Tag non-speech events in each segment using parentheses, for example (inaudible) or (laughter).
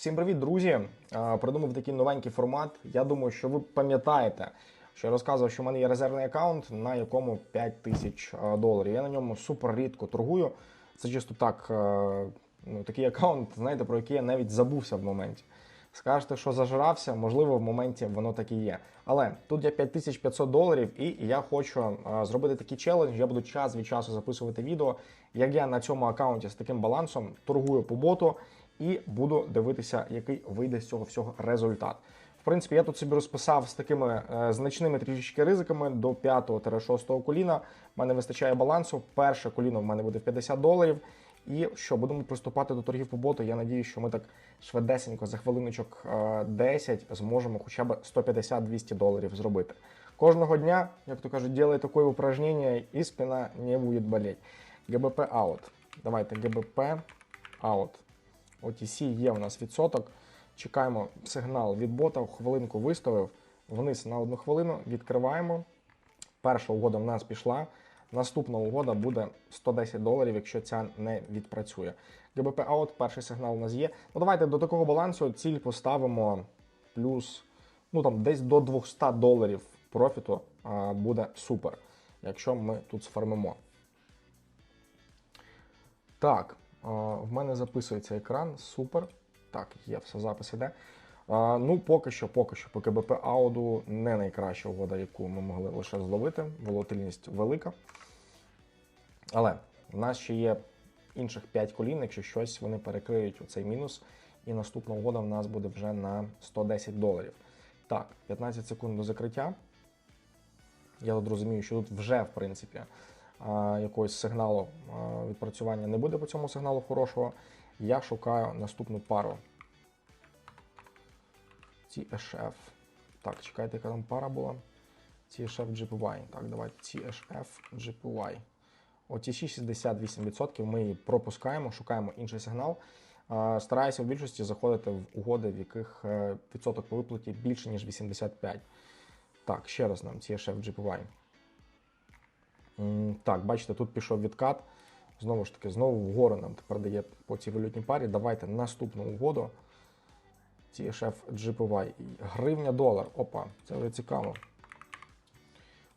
Всім привіт, друзі! Придумав такий новенький формат. Я думаю, що ви пам'ятаєте, що я розказував, що в мене є резервний аккаунт, на якому 5 тисяч доларів. Я на ньому супер рідко торгую. Це чисто так, е, ну, такий аккаунт, знаєте, про який я навіть забувся в моменті. Скажете, що зажирався, можливо, в моменті воно так і є. Але тут я 5500 доларів, і я хочу зробити такий челендж. Я буду час від часу записувати відео, як я на цьому аккаунті з таким балансом торгую по боту і буду дивитися, який вийде з цього всього результат. В принципі, я тут собі розписав з такими е, значними трішечки ризиками до 5-6 коліна. В мене вистачає балансу. Перше коліно в мене буде в 50 доларів. І що, будемо приступати до торгів по боту. Я надію, що ми так швидесенько за хвилиночок е, 10 зможемо хоча б 150-200 доларів зробити. Кожного дня, як то кажуть, делай таке упражнення і спина не буде болеть. ГБП аут. Давайте ГБП аут. OTC є у нас відсоток. Чекаємо сигнал від бота, хвилинку виставив, вниз на одну хвилину, відкриваємо. Перша угода в нас пішла. Наступна угода буде 110 доларів, якщо ця не відпрацює. ГБП аут, перший сигнал у нас є. Ну давайте до такого балансу ціль поставимо плюс ну там десь до 200 доларів профіту а, буде супер, якщо ми тут сформимо. Так, в мене записується екран, супер. Так, є, все, запис іде. Ну, поки що, поки що, по КБП Ауду не найкраща угода, яку ми могли лише зловити. Волатильність велика. Але в нас ще є інших 5 колін, якщо щось вони перекриють у цей мінус. І наступна угода в нас буде вже на 110 доларів. Так, 15 секунд до закриття. Я тут розумію, що тут вже, в принципі, якогось сигналу відпрацювання не буде по цьому сигналу хорошого. Я шукаю наступну пару. TSF. Так, чекайте, яка там пара була. TSF GPY. Так, давайте TSF GPY. OTC 68%. Ми її пропускаємо, шукаємо інший сигнал. Стараюся в більшості заходити в угоди, в яких е, відсоток по виплаті більше, ніж 85. Так, ще раз нам TSF GPY. Так, бачите, тут пішов відкат. Знову ж таки, знову вгору нам тепер дає по цій валютній парі. Давайте наступну угоду. TSF GPY. Гривня долар. Опа, це вже цікаво.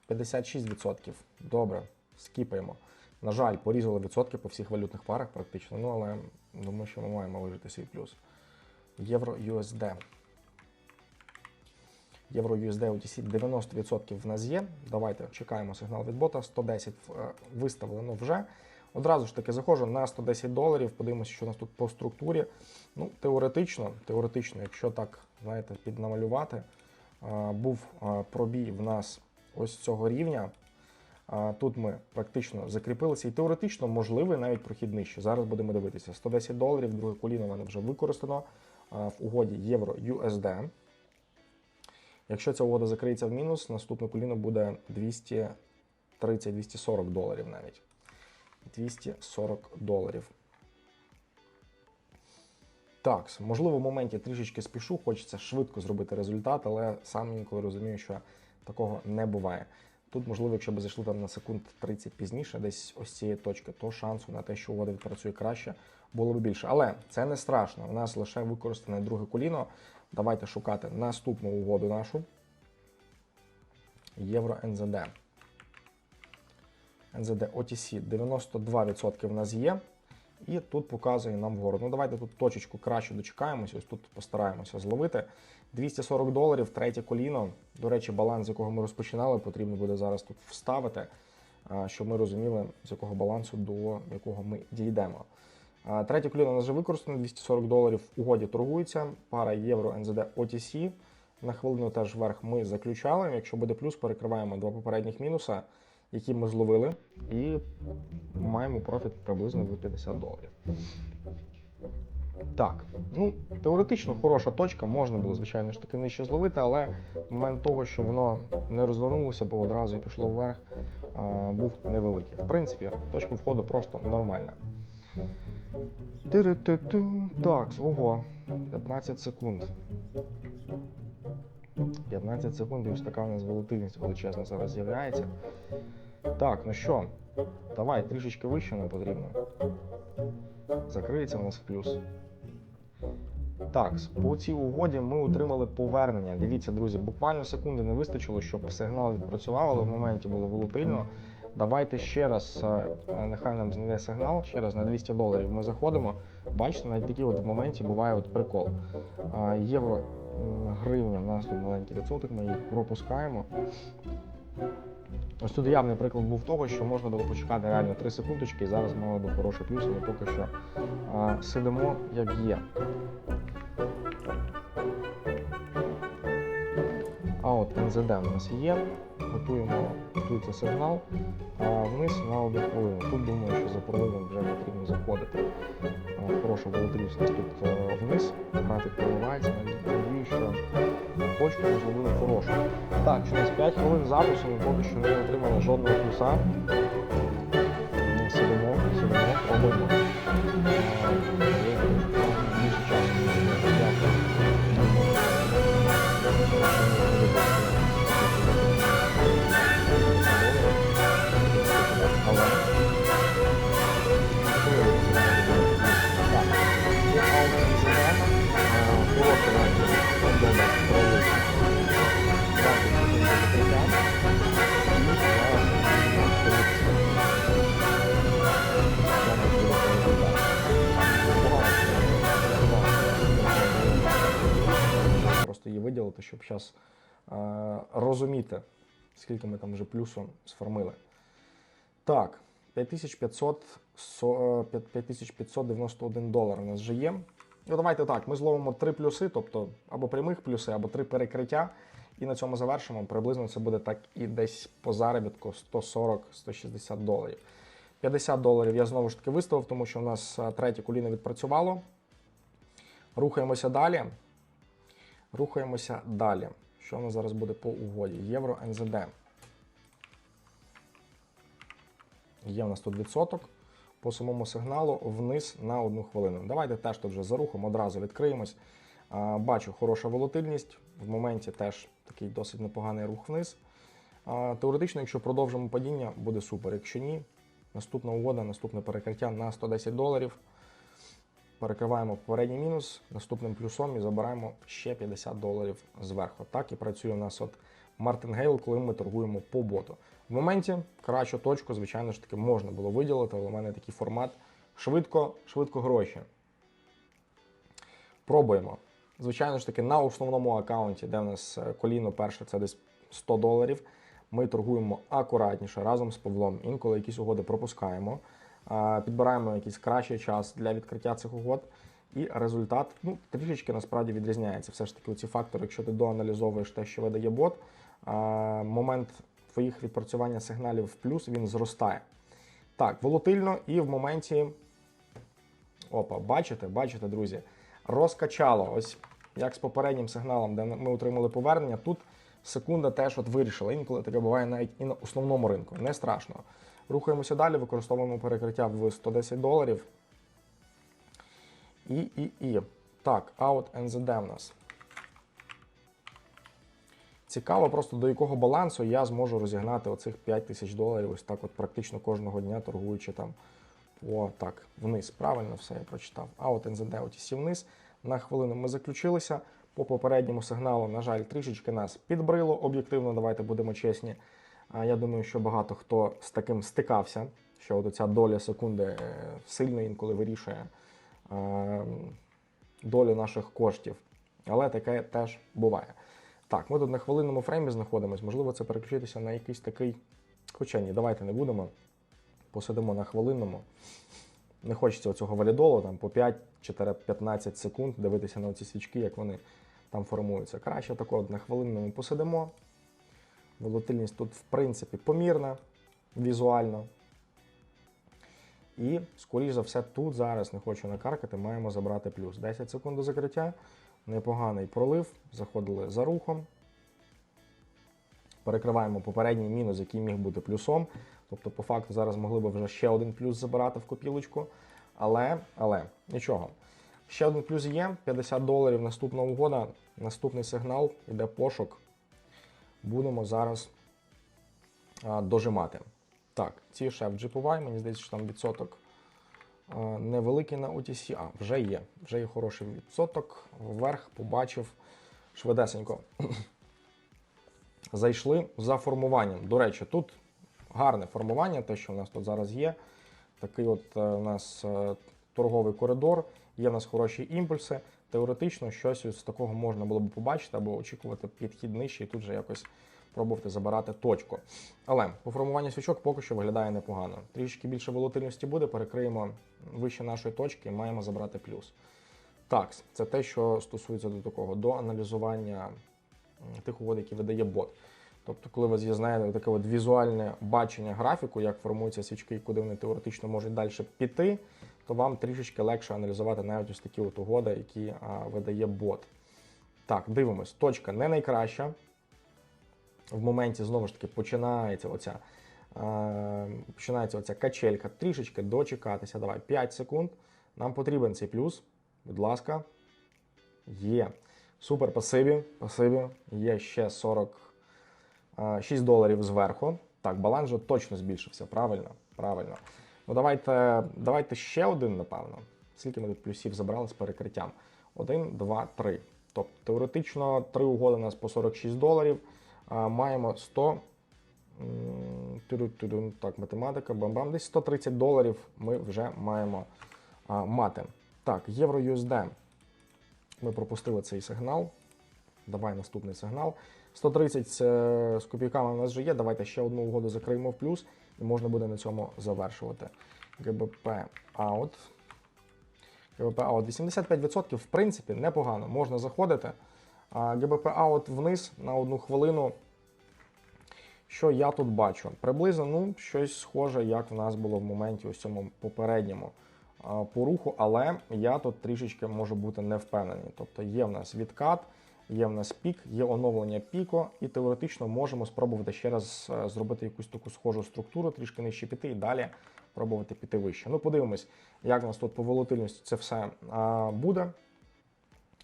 56%. Добре, скіпаємо. На жаль, порізали відсотки по всіх валютних парах практично. Ну, але думаю, що ми маємо вижити свій плюс. Євро USD. Євро USD OTC 90% в нас є. Давайте чекаємо сигнал від бота. 110 е, виставлено вже. Одразу ж таки заходжу на 110 доларів, подивимося, що у нас тут по структурі. Ну, теоретично, теоретично, якщо так, знаєте, піднамалювати, був пробій в нас ось цього рівня. Тут ми практично закріпилися і теоретично можливий навіть прохід нижче. Зараз будемо дивитися. 110 доларів, друге коліно в мене вже використано в угоді євро USD. Якщо ця угода закриється в мінус, наступне коліно буде 230-240 доларів навіть. 240 доларів. Так, можливо, в моменті трішечки спішу, хочеться швидко зробити результат, але сам інколи розумію, що такого не буває. Тут, можливо, якщо б зайшли там на секунд 30 пізніше, десь ось цієї точки, то шансу на те, що угода відпрацює краще, було б більше. Але це не страшно. У нас лише використане друге коліно. Давайте шукати наступну угоду нашу. Євро НЗД. НЗД OTC 92% в нас є. І тут показує нам вгору. Ну давайте тут точечку краще дочекаємося. Ось тут постараємося зловити. 240 доларів, третє коліно. До речі, баланс, з якого ми розпочинали, потрібно буде зараз тут вставити, щоб ми розуміли, з якого балансу до якого ми дійдемо. Третє коліно у нас вже використано 240 доларів. Угоді торгується. Пара євро NZD OTC. На хвилину теж вверх ми заключали. Якщо буде плюс, перекриваємо два попередніх мінуса які ми зловили, і маємо профіт приблизно в 50 доларів. Так, ну теоретично хороша точка, можна було, звичайно ж таки нижче зловити, але момент того, що воно не розвернулося, бо одразу і пішло вверх, був невеликий. В принципі, точка входу просто нормальна. Так, ого, 15 секунд. 15 секунд, і ось така у нас волатильність величезна зараз з'являється. Так, ну що, давай трішечки вище нам потрібно. Закриється у нас в плюс. Так, по цій угоді ми отримали повернення. Дивіться, друзі, буквально секунди не вистачило, щоб сигнал відпрацював, але в моменті було волатильно. Давайте ще раз, е, нехай нам знайде сигнал, ще раз на 200 доларів ми заходимо. Бачите, навіть такі от в моменті буває от прикол. Євро гривня, у нас тут маленький відсоток, ми їх пропускаємо. Ось тут явний приклад був того, що можна було почекати реально 3 секундочки, і зараз мали би хороший плюс, але поки що а, сидимо як є. А от НЗД у нас є. Готуємо, готується сигнал. А вниз на одну. Тут думаю, що за проливом вже потрібно заходити. Прошу у нас тут е, вниз. Графік проливається. Надію, що точку ми зробили хорошу. Так, через 5 хвилин запису ми поки що не отримали жодного плюса. Просто її виділити, щоб зараз розуміти, скільки ми там вже плюсом сформили. Так, 5500, е, 5591 долар у нас вже є. Ну, давайте так, ми зловимо три плюси, тобто або прямих плюси, або три перекриття. І на цьому завершимо. Приблизно це буде так і десь по заробітку 140-160 доларів. 50 доларів я знову ж таки виставив, тому що у нас е, третє коліно відпрацювало. Рухаємося далі. Рухаємося далі. Що у нас зараз буде по угоді? Євро НЗД. Є в нас тут відсоток по самому сигналу вниз на одну хвилину. Давайте теж тут вже за рухом одразу відкриємось. Бачу хороша волатильність. В моменті теж такий досить непоганий рух вниз. Теоретично, якщо продовжимо падіння, буде супер. Якщо ні, наступна угода, наступне перекриття на 110 доларів. Перекриваємо попередній мінус наступним плюсом і забираємо ще 50 доларів зверху. Так і працює у нас от Мартингейл, коли ми торгуємо по боту. В моменті кращу точку, звичайно ж таки, можна було виділити, але в мене такий формат швидко, швидко гроші. Пробуємо. Звичайно ж таки, на основному аккаунті, де в нас е, коліно перше, це десь 100 доларів. Ми торгуємо акуратніше разом з Павлом. Інколи якісь угоди пропускаємо, підбираємо якийсь кращий час для відкриття цих угод. І результат ну, трішечки насправді відрізняється. Все ж таки, ці фактори, якщо ти доаналізовуєш те, що видає бот, момент твоїх відпрацювання сигналів в плюс він зростає. Так, волатильно і в моменті. Опа, бачите, бачите, друзі, розкачало. Ось як з попереднім сигналом, де ми отримали повернення, тут секунда теж от вирішила. Інколи таке буває навіть і на основному ринку. Не страшно. Рухаємося далі, використовуємо перекриття в 110 доларів. І, і, і. Так, out NZD в нас. Цікаво просто до якого балансу я зможу розігнати оцих 5 тисяч доларів, ось так от практично кожного дня, торгуючи там по так, вниз. Правильно все я прочитав. А от НЗД OTC вниз. На хвилину ми заключилися. По попередньому сигналу, на жаль, трішечки нас підбрило. Об'єктивно, давайте будемо чесні. Я думаю, що багато хто з таким стикався, що от ця доля секунди е, сильно інколи вирішує е, долю наших коштів. Але таке теж буває. Так, ми тут на хвилинному фреймі знаходимося. Можливо, це переключитися на якийсь такий. Хоча ні, давайте не будемо. Посидимо на хвилинному. Не хочеться цього валідолу там по 5-15 секунд дивитися на ці свічки, як вони там формуються. Краще тако на хвилинному посидимо. Волатильність тут, в принципі, помірна візуально. І, скоріш за все, тут зараз не хочу накаркати, маємо забрати плюс. 10 секунд до закриття. Непоганий пролив. Заходили за рухом. Перекриваємо попередній мінус, який міг бути плюсом. Тобто, по факту, зараз могли б вже ще один плюс забирати в копілочку. Але, але, нічого. Ще один плюс є: 50 доларів наступна угода, наступний сигнал, іде пошук. Будемо зараз дожимати. Так, ці в GPY, мені здається, що там відсоток Невеликий на OTC. А, вже є. Вже є хороший відсоток. Вверх побачив швидесенько. Зайшли за формуванням. До речі, тут гарне формування, те, що в нас тут зараз є. Такий от е, у нас е, торговий коридор, є в нас хороші імпульси. Теоретично щось з такого можна було б побачити або очікувати підхід нижче і тут же якось пробувати забирати точку. Але по формуванню свічок поки що виглядає непогано. Трішки більше волатильності буде, перекриємо вище нашої точки і маємо забрати плюс. Так, це те, що стосується до такого, до аналізування тих угод, які видає бот. Тобто, коли у вас є знаєте, таке от візуальне бачення графіку, як формуються свічки і куди вони теоретично можуть далі піти, то вам трішечки легше аналізувати навіть ось такі от угоди, які а, видає бот. Так, дивимось. Точка не найкраща. В моменті знову ж таки починається оця, е, починається оця качелька. Трішечки дочекатися. Давай 5 секунд. Нам потрібен цей плюс. Будь ласка. Є. Супер, пасиві. Пасиві. Є ще 46 доларів зверху. Так, баланс же точно збільшився. Правильно? Правильно. Ну давайте, давайте ще один, напевно. Скільки ми тут плюсів забрали з перекриттям? Один, два, три. Тобто теоретично три угоди у нас по 46 доларів. Маємо 100. м, Так, математика, бам-бам. Десь 130 доларів ми вже маємо мати. Так, євро USD. Ми пропустили цей сигнал. Давай наступний сигнал. 130 з, е, з копійками у нас вже є. Давайте ще одну угоду закриємо в плюс, і можна буде на цьому завершувати. ГБП out. ГБП out 85% в принципі непогано. Можна заходити. А ГБП out вниз на одну хвилину. Що я тут бачу? Приблизно ну, щось схоже, як в нас було в моменті ось цьому попередньому а, по але я тут трішечки можу бути не впевнений. Тобто є в нас відкат, є в нас пік, є оновлення піку, і теоретично можемо спробувати ще раз е, зробити якусь таку схожу структуру, трішки нижче піти і далі пробувати піти вище. Ну, подивимось, як у нас тут по волатильності це все буде,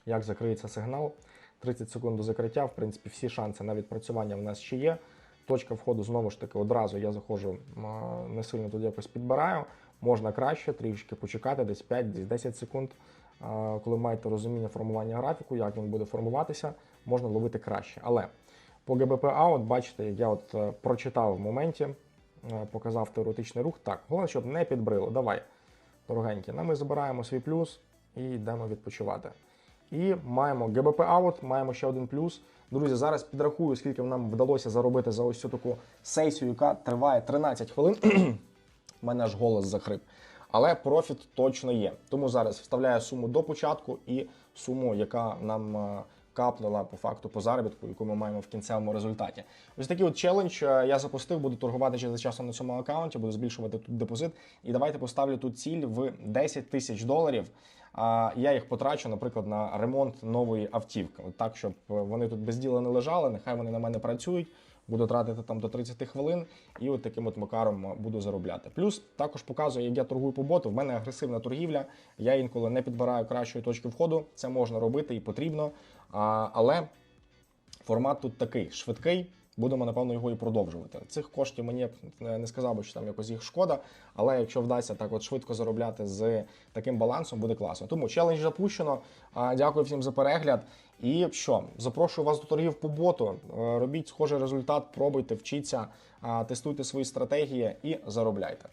як закриється сигнал. 30 секунд до закриття, в принципі, всі шанси на відпрацювання в нас ще є. Точка входу знову ж таки одразу я заходжу, не сильно тут якось підбираю. Можна краще трішки почекати, десь 5-10 секунд. Коли маєте розуміння формування графіку, як він буде формуватися, можна ловити краще. Але по ГБП Out, бачите, як я от е, прочитав в моменті, е, показав теоретичний рух. Так, головне, щоб не підбрило. Давай, дорогенькі, ну, ми забираємо свій плюс і йдемо відпочивати. І маємо ГБП Out, маємо ще один плюс. Друзі, зараз підрахую, скільки нам вдалося заробити за ось цю таку сесію, яка триває 13 хвилин. (clears throat) У мене аж голос захрип. Але профіт точно є. Тому зараз вставляю суму до початку і суму, яка нам е, капнула по факту по заробітку, яку ми маємо в кінцевому результаті. Ось такий от челендж е, я запустив, буду торгувати за часом на цьому аккаунті, буду збільшувати тут депозит. І давайте поставлю тут ціль в 10 тисяч доларів. А я їх потрачу, наприклад, на ремонт нової автівки. От так, щоб вони тут без діла не лежали, нехай вони на мене працюють. Буду тратити там до 30 хвилин і от таким от макаром буду заробляти. Плюс також показую, як я торгую по боту. В мене агресивна торгівля. Я інколи не підбираю кращої точки входу. Це можна робити і потрібно. А, але формат тут такий швидкий. Будемо, напевно, його і продовжувати. Цих коштів мені б не сказав би, що там якось їх шкода, але якщо вдасться так от швидко заробляти з таким балансом, буде класно. Тому челендж запущено. Дякую всім за перегляд. І що, запрошую вас до торгів по боту. Е, Робіть схожий результат, пробуйте, вчіться, тестуйте свої стратегії і заробляйте.